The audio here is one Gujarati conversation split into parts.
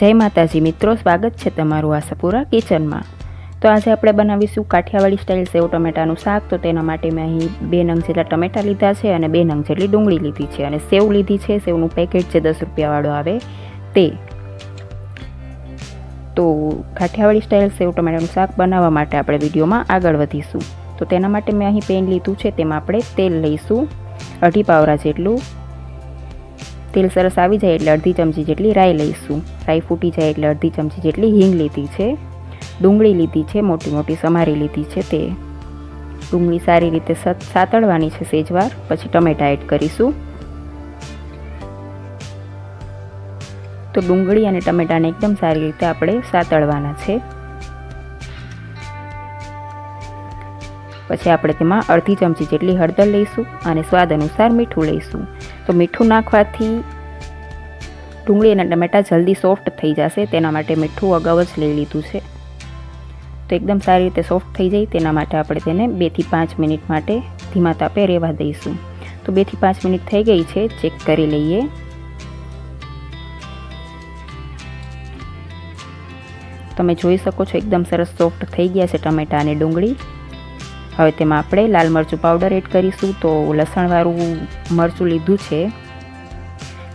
જય માતાજી મિત્રો, સ્વાગત છે તમારું આશાપુરા કિચનમાં. તો આજે આપણે બનાવીશું કાઠિયાવાડી સ્ટાઇલ સેવ ટમેટાનું શાક. તો તેના માટે મેં અહીં બે નંગ જેટલા ટમેટા લીધા છે અને બે નંગ જેટલી ડુંગળી લીધી છે. અને સેવ લીધી છે, સેવનું પેકેટ છે દસ રૂપિયાવાળો આવે તે. તો કાઠિયાવાડી સ્ટાઇલ સેવ ટમેટાનું શાક બનાવવા માટે આપણે વિડીયોમાં આગળ વધીશું. તો તેના માટે મેં અહીં પેન લીધું છે, તેમાં આપણે તેલ લઈશું. અઢી પાવરા જેટલું તેલ સરસ આવી જાય એટલે અડધી ચમચી જેટલી રાઈ લઈશું. રાઈ ફૂટી જાય એટલે અડધી ચમચી જેટલી હિંગ લીધી છે. ડુંગળી લીધી છે, મોટી મોટી સમારી લીધી છે તે. ડુંગળી સારી રીતે સાતળવાની છે સેજવાર પછી ટમેટા એડ કરીશું. તો ડુંગળી અને ટમેટાને એકદમ સારી રીતે આપણે સાતળવાના છે. પછી આપણે તેમાં અડધી ચમચી જેટલી હળદર લઈશું અને સ્વાદ અનુસાર મીઠું લઈશું. તો મીઠું નાખવાથી ડુંગળી અને ટમેટાં જલ્દી સોફ્ટ થઈ જશે. તેના માટે મીઠું અગાઉ જ લઈ લીધું છે. તો એકદમ સારી રીતે સોફ્ટ થઈ જાય. તેના માટે આપણે તેને બેથી પાંચ મિનિટ માટે ધીમા તાપે રહેવા દઈશું. તો બેથી પાંચ મિનિટ થઈ ગઈ છે. ચેક કરી લઈએ. તમે જોઈ શકો છો, એકદમ સરસ સોફ્ટ થઈ ગયા છે ટમેટા અને ડુંગળી. હવે તેમાં આપણે લાલ મરચું પાવડર એડ કરીશું તો લસણવાળું મરચું લીધું છે.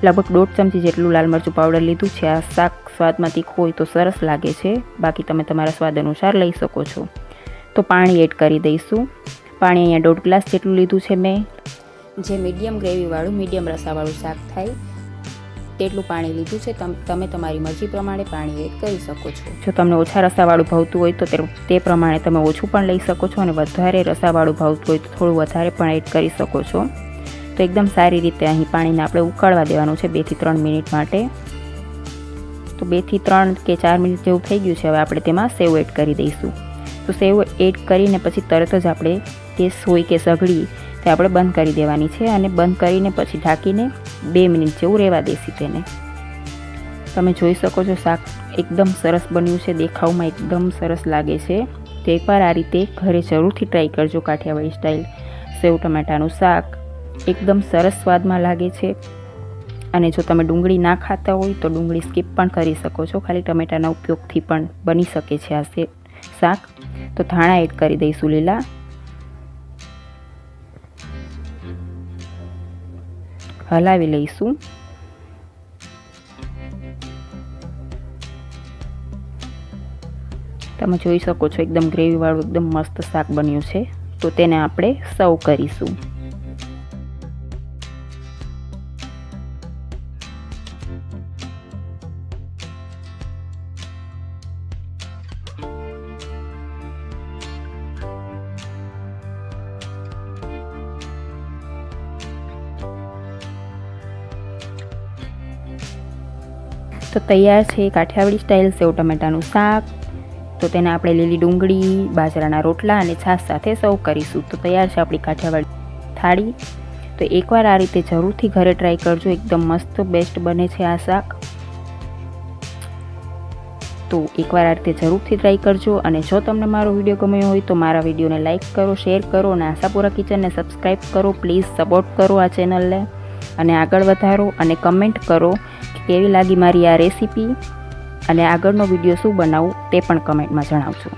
લગભગ દોઢ ચમચી જેટલું લાલ મરચું પાવડર લીધું છે. આ શાક સ્વાદમાં તીખું હોય તો સરસ લાગે છે. બાકી તમે તમારા સ્વાદ અનુસાર લઈ શકો છો. તો પાણી એડ કરી દઈશું. પાણી અહીંયા દોઢ ગ્લાસ જેટલું લીધું છે મેં. જે મીડિયમ ગ્રેવીવાળું મીડિયમ રસાવાળું શાક થાય. તેટલું પાણી લીધું છે, તમે તમારી મરજી પ્રમાણે પાણી એડ કરી શકો છો. જો તમને ઓછા રસાવાળું ભાવતું હોય તો તે પ્રમાણે તમે ઓછું પણ લઈ શકો છો અને વધારે રસાવાળું ભાવતું હોય તો થોડું વધારે પણ એડ કરી શકો છો. તો એકદમ સારી રીતે અહીં પાણીને આપણે ઉકાળવા દેવાનું છે બેથી ત્રણ મિનિટ માટે. તો બેથી ત્રણ કે ચાર મિનિટ જેવું થઈ ગયું છે, હવે આપણે તેમાં સેવ એડ કરી દઈશું. તો સેવ એડ કરીને પછી તરત જ આપણે તે સોય કે સઘળી તે આપણે બંધ કરી દેવાની છે અને બંધ કરીને પછી ઢાંકીને બે મિનિટ જેવું રહેવા દેસી તેને. તમે જોઈ શકો છો શાક એકદમ સરસ બન્યું છે, દેખાવમાં એકદમ સરસ લાગે છે. તો એકવાર આ રીતે ઘરે જરૂરથી ટ્રાય કરજો કાઠિયાવાડી સ્ટાઇલ સેવ ટમેટાનું શાક એકદમ સરસ સ્વાદમાં લાગે છે. અને જો તમે ડુંગળી ના ખાતા હોય તો ડુંગળી સ્કીપ પણ કરી શકો છો. ખાલી ટમેટાના ઉપયોગથી પણ બની શકે છે આ શાક. તો ધાણા એડ કરી દઈશું લીલા. હલાવી લઈશું. તમે જોઈ શકો છો, એકદમ ગ્રેવીવાળું, એકદમ મસ્ત શાક બન્યું છે. તો તેને આપણે સર્વ કરીશું. તો તૈયાર છે કાઠિયાવાડી સ્ટાઇલ સેવ ટમેટાનું શાક. તો તેને આપણે લીલી ડુંગળી, બાજરાના રોટલા અને છાશ સાથે સર્વ કરીશું. તો તૈયાર છે આપણી કાઠિયાવાડી થાળી. તો એકવાર આ રીતે જરૂરથી ઘરે ટ્રાય કરજો. એકદમ મસ્ત બેસ્ટ બને છે આ શાક. તો એકવાર આ રીતે જરૂરથી ટ્રાય કરજો. અને જો તમને મારો વીડિયો ગમ્યો હોય તો મારા વિડીયોને લાઇક કરો શેર કરો અને આશાપુરા કિચનને સબસ્ક્રાઈબ કરો. પ્લીઝ સપોર્ટ કરો આ ચેનલને અને આગળ વધારો અને કમેન્ટ કરો કેવી લાગી મારી આ રેસીપી અને આગળનો વીડિયો શું બનાવું તે પણ કમેન્ટમાં જણાવજો.